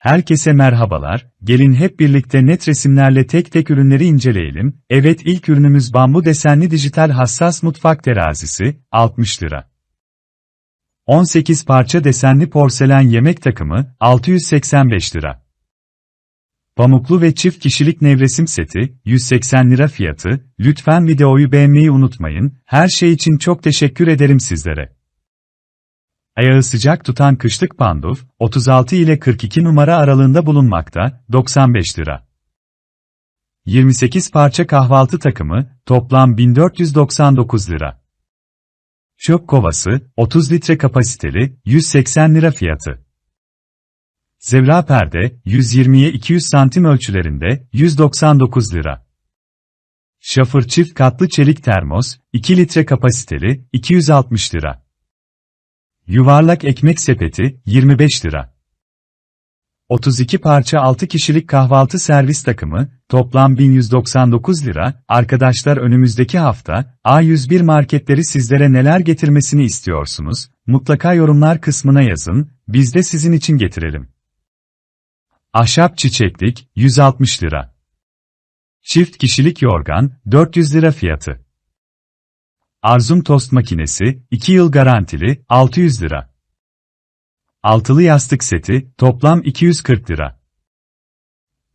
Herkese merhabalar, gelin hep birlikte net resimlerle tek tek ürünleri inceleyelim. Evet ilk ürünümüz bambu desenli dijital hassas mutfak terazisi, 60 lira. 18 parça desenli porselen yemek takımı, 685 lira. Pamuklu ve çift kişilik nevresim seti, 180 lira fiyatı. Lütfen videoyu beğenmeyi unutmayın. Her şey için çok teşekkür ederim sizlere. Ayağı sıcak tutan kışlık panduf, 36 ile 42 numara aralığında bulunmakta, 95 lira. 28 parça kahvaltı takımı, toplam 1499 lira. Çöp kovası, 30 litre kapasiteli, 180 lira fiyatı. Zevra perde, 120'ye 200 santim ölçülerinde, 199 lira. Şafır çift katlı çelik termos, 2 litre kapasiteli, 260 lira. Yuvarlak ekmek sepeti, 25 lira. 32 parça 6 kişilik kahvaltı servis takımı, toplam 1199 lira. Arkadaşlar önümüzdeki hafta, A101 marketleri sizlere neler getirmesini istiyorsunuz? Mutlaka yorumlar kısmına yazın, biz de sizin için getirelim. Ahşap çiçeklik, 160 lira. Çift kişilik yorgan, 400 lira fiyatı. Arzum tost makinesi, 2 yıl garantili, 600 lira. Altılı yastık seti, toplam 240 lira.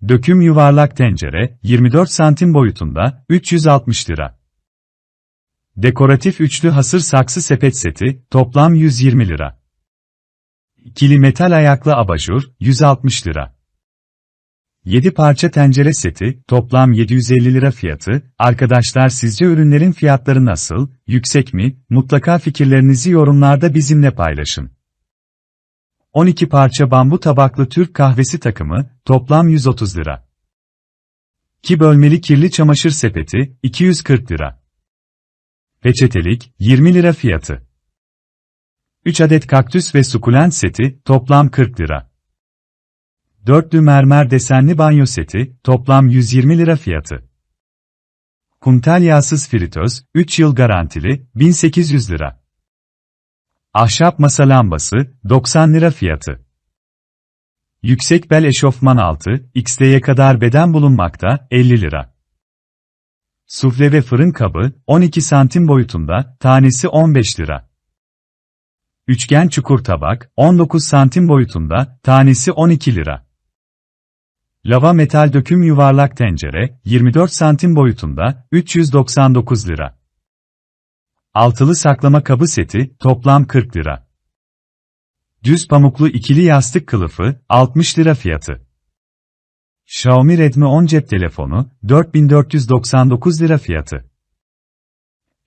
Döküm yuvarlak tencere, 24 santim boyutunda, 360 lira. Dekoratif üçlü hasır saksı sepet seti, toplam 120 lira. İkili metal ayaklı abajur, 160 lira. 7 parça tencere seti, toplam 750 lira fiyatı. Arkadaşlar sizce ürünlerin fiyatları nasıl, yüksek mi? Mutlaka fikirlerinizi yorumlarda bizimle paylaşın. 12 parça bambu tabaklı Türk kahvesi takımı, toplam 130 lira. 2 bölmeli kirli çamaşır sepeti, 240 lira. Peçetelik, 20 lira fiyatı. 3 adet kaktüs ve sukulent seti, toplam 40 lira. Dörtlü mermer desenli banyo seti, toplam 120 lira fiyatı. Kuntel yağsız fritöz, 3 yıl garantili, 1800 lira. Ahşap masa lambası, 90 lira fiyatı. Yüksek bel eşofman altı, XL'ye kadar beden bulunmakta, 50 lira. Sufle ve fırın kabı, 12 santim boyutunda, tanesi 15 lira. Üçgen çukur tabak, 19 santim boyutunda, tanesi 12 lira. Lava metal döküm yuvarlak tencere, 24 santim boyutunda, 399 lira. Altılı saklama kabı seti, toplam 40 lira. Düz pamuklu ikili yastık kılıfı, 60 lira fiyatı. Xiaomi Redmi 10 cep telefonu, 4499 lira fiyatı.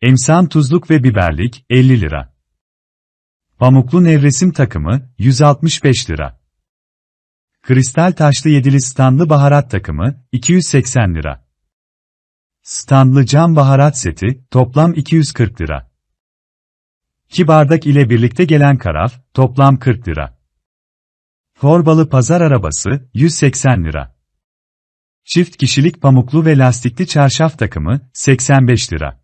Emsan tuzluk ve biberlik, 50 lira. Pamuklu nevresim takımı, 165 lira. Kristal taşlı yedili standlı baharat takımı, 280 lira. Standlı cam baharat seti, toplam 240 lira. 2 bardak ile birlikte gelen karaf, toplam 40 lira. Forbalı pazar arabası, 180 lira. Çift kişilik pamuklu ve lastikli çarşaf takımı, 85 lira.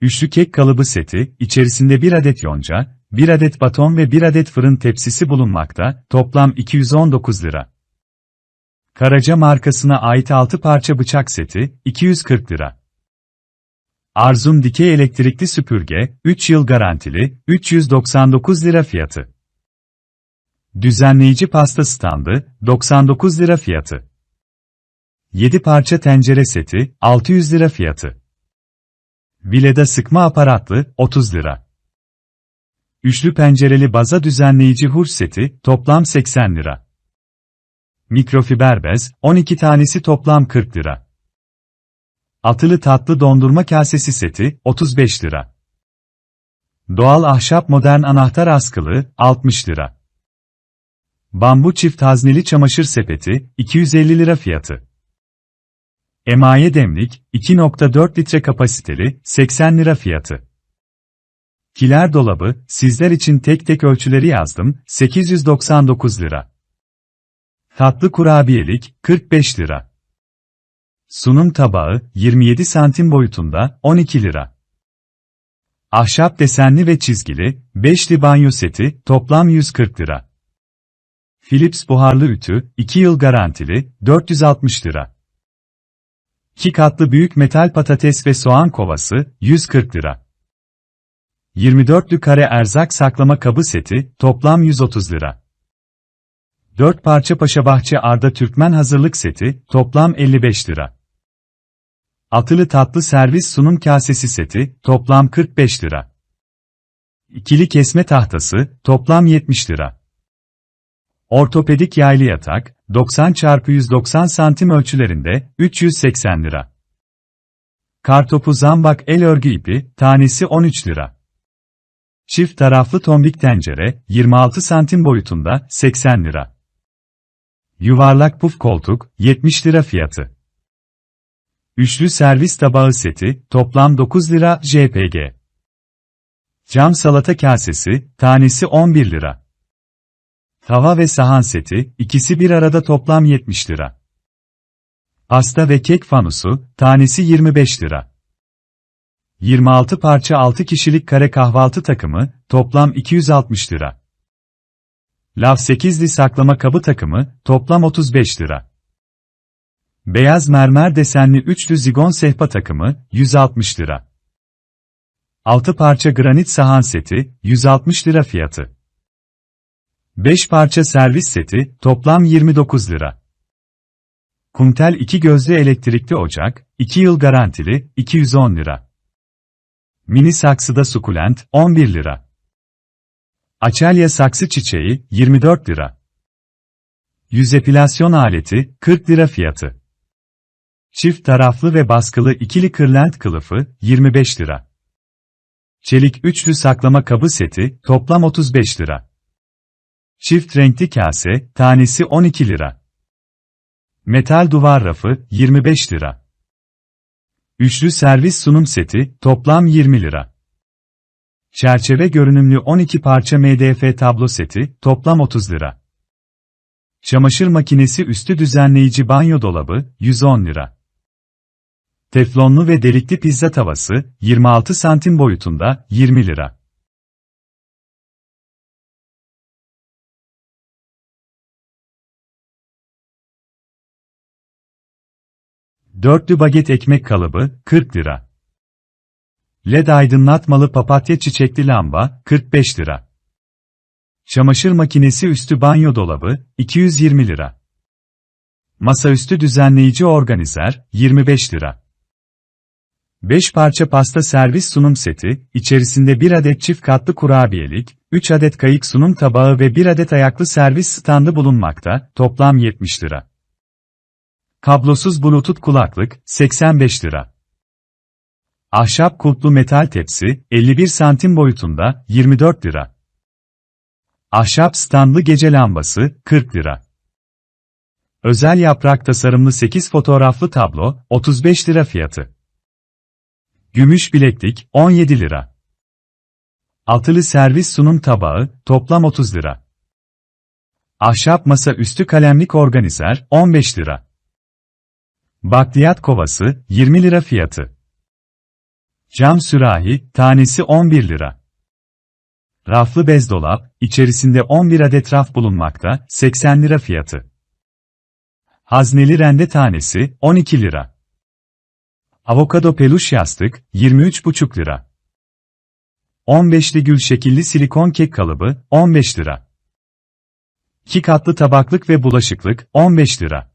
Üçlü kek kalıbı seti, içerisinde bir adet yonca, 1 adet baton ve 1 adet fırın tepsisi bulunmakta, toplam 219 lira. Karaca markasına ait 6 parça bıçak seti, 240 lira. Arzum dikey elektrikli süpürge, 3 yıl garantili, 399 lira fiyatı. Düzenleyici pasta standı, 99 lira fiyatı. 7 parça tencere seti, 600 lira fiyatı. Vileda sıkma aparatlı, 30 lira. Üçlü pencereli baza düzenleyici hurç seti, toplam 80 lira. Mikrofiber bez, 12 tanesi toplam 40 lira. Atılı tatlı dondurma kasesi seti, 35 lira. Doğal ahşap modern anahtar askılı, 60 lira. Bambu çift hazneli çamaşır sepeti, 250 lira fiyatı. Emaye demlik, 2.4 litre kapasiteli, 80 lira fiyatı. Kiler dolabı, sizler için tek tek ölçüleri yazdım, 899 lira. Tatlı kurabiyelik, 45 lira. Sunum tabağı, 27 santim boyutunda, 12 lira. Ahşap desenli ve çizgili, beşli banyo seti, toplam 140 lira. Philips buharlı ütü, 2 yıl garantili, 460 lira. 2 katlı büyük metal patates ve soğan kovası, 140 lira. 24'lü kare erzak saklama kabı seti, toplam 130 lira. 4 parça Paşabahçe Arda Türkmen hazırlık seti, toplam 55 lira. Atılı tatlı servis sunum kasesi seti, toplam 45 lira. İkili kesme tahtası, toplam 70 lira. Ortopedik yaylı yatak, 90 x 190 santim ölçülerinde, 380 lira. Kartopu zambak el örgü ipi, tanesi 13 lira. Çift taraflı tombik tencere, 26 santim boyutunda, 80 lira. Yuvarlak puf koltuk, 70 lira fiyatı. Üçlü servis tabağı seti, toplam 9 lira JPG. Cam salata kasesi, tanesi 11 lira. Tava ve sahan seti, ikisi bir arada toplam 70 lira. Pasta ve kek fanusu, tanesi 25 lira. 26 parça 6 kişilik kare kahvaltı takımı, toplam 260 lira. Lav 8'li saklama kabı takımı, toplam 35 lira. Beyaz mermer desenli üçlü zigon sehpa takımı, 160 lira. 6 parça granit sahan seti, 160 lira fiyatı. 5 parça servis seti, toplam 29 lira. Kumtel 2 gözlü elektrikli ocak, 2 yıl garantili, 210 lira. Mini saksıda sukulent, 11 lira. Açelya saksı çiçeği, 24 lira. Yüz epilasyon aleti, 40 lira fiyatı. Çift taraflı ve baskılı ikili kırlent kılıfı, 25 lira. Çelik üçlü saklama kabı seti, toplam 35 lira. Çift renkli kase, tanesi 12 lira. Metal duvar rafı, 25 lira. Üçlü servis sunum seti, toplam 20 lira. Çerçeve görünümlü 12 parça MDF tablo seti, toplam 30 lira. Çamaşır makinesi üstü düzenleyici banyo dolabı, 110 lira. Teflonlu ve delikli pizza tavası, 26 santim boyutunda, 20 lira. Dörtlü baget ekmek kalıbı, 40 lira. LED aydınlatmalı papatya çiçekli lamba, 45 lira. Çamaşır makinesi üstü banyo dolabı, 220 lira. Masaüstü düzenleyici organizer, 25 lira. 5 parça pasta servis sunum seti, içerisinde 1 adet çift katlı kurabiyelik, 3 adet kayık sunum tabağı ve 1 adet ayaklı servis standı bulunmakta, toplam 70 lira. Kablosuz bluetooth kulaklık, 85 lira. Ahşap kulplu metal tepsi, 51 santim boyutunda, 24 lira. Ahşap standlı gece lambası, 40 lira. Özel yaprak tasarımlı 8 fotoğraflı tablo, 35 lira fiyatı. Gümüş bileklik, 17 lira. Altılı servis sunum tabağı, toplam 30 lira. Ahşap masa üstü kalemlik organizer, 15 lira. Bakliyat kovası, 20 lira fiyatı. Cam sürahi, tanesi 11 lira. Raflı bez dolap, içerisinde 11 adet raf bulunmakta, 80 lira fiyatı. Hazneli rende tanesi, 12 lira. Avokado peluş yastık, 23,5 lira. 15'li gül şekilli silikon kek kalıbı, 15 lira. 2 katlı tabaklık ve bulaşıklık, 15 lira.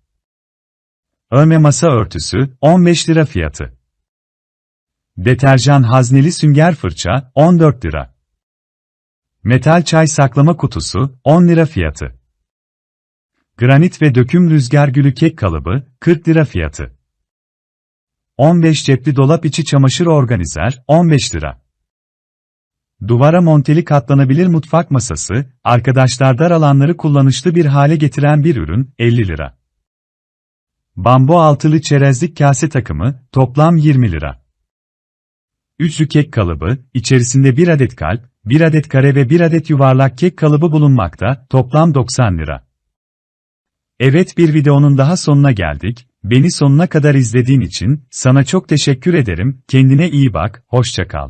Örme masa örtüsü, 15 lira fiyatı. Deterjan hazneli sünger fırça, 14 lira. Metal çay saklama kutusu, 10 lira fiyatı. Granit ve döküm rüzgar gülü kek kalıbı, 40 lira fiyatı. 15 cepli dolap içi çamaşır organizer, 15 lira. Duvara monteli katlanabilir mutfak masası, arkadaşlar dar alanları kullanışlı bir hale getiren bir ürün, 50 lira. Bambu altılı çerezlik kase takımı, toplam 20 lira. Üçlü kek kalıbı, içerisinde bir adet kalp, bir adet kare ve bir adet yuvarlak kek kalıbı bulunmakta, toplam 90 lira. Evet bir videonun daha sonuna geldik, beni sonuna kadar izlediğin için, sana çok teşekkür ederim, kendine iyi bak, hoşça kal.